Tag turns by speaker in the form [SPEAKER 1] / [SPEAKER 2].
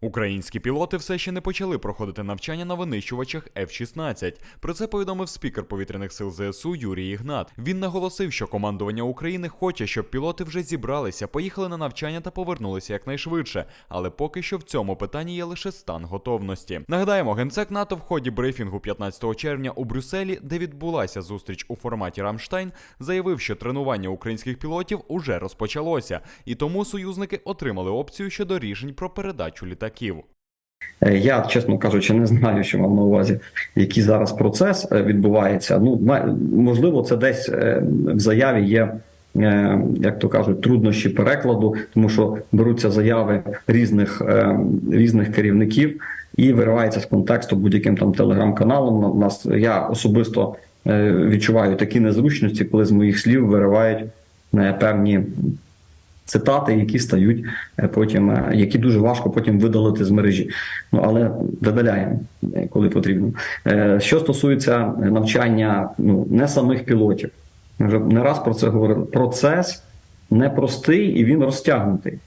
[SPEAKER 1] Українські пілоти все ще не почали проходити навчання на винищувачах F-16. Про це повідомив спікер повітряних сил ЗСУ Юрій Ігнат. Він наголосив, що командування України хоче, щоб пілоти вже зібралися, поїхали на навчання та повернулися якнайшвидше. Але поки що в цьому питанні є лише стан готовності. Нагадаємо, генсек НАТО в ході брифінгу 15 червня у Брюсселі, де відбулася зустріч у форматі Рамштайн, заявив, що тренування українських пілотів уже розпочалося, і тому союзники отримали опцію щодо рішень про передачу літаків.
[SPEAKER 2] Е, Я, чесно кажучи, не знаю, що мав на увазі, який зараз процес е, відбувається. Ну, можливо, це десь е, в заяві є, як то кажуть, труднощі перекладу, тому що беруться заяви різних, різних керівників і виривається з контексту будь-яким там телеграм-каналом. На- Нас я особисто відчуваю такі незручності, коли з моїх слів виривають певні цитати, які стають е, потім, е, які дуже важко потім видалити з мережі. Ну але видаляємо, е, коли потрібно. Що стосується навчання ну, не самих пілотів, вже не раз про це говорили. Процес непростий і він розтягнутий.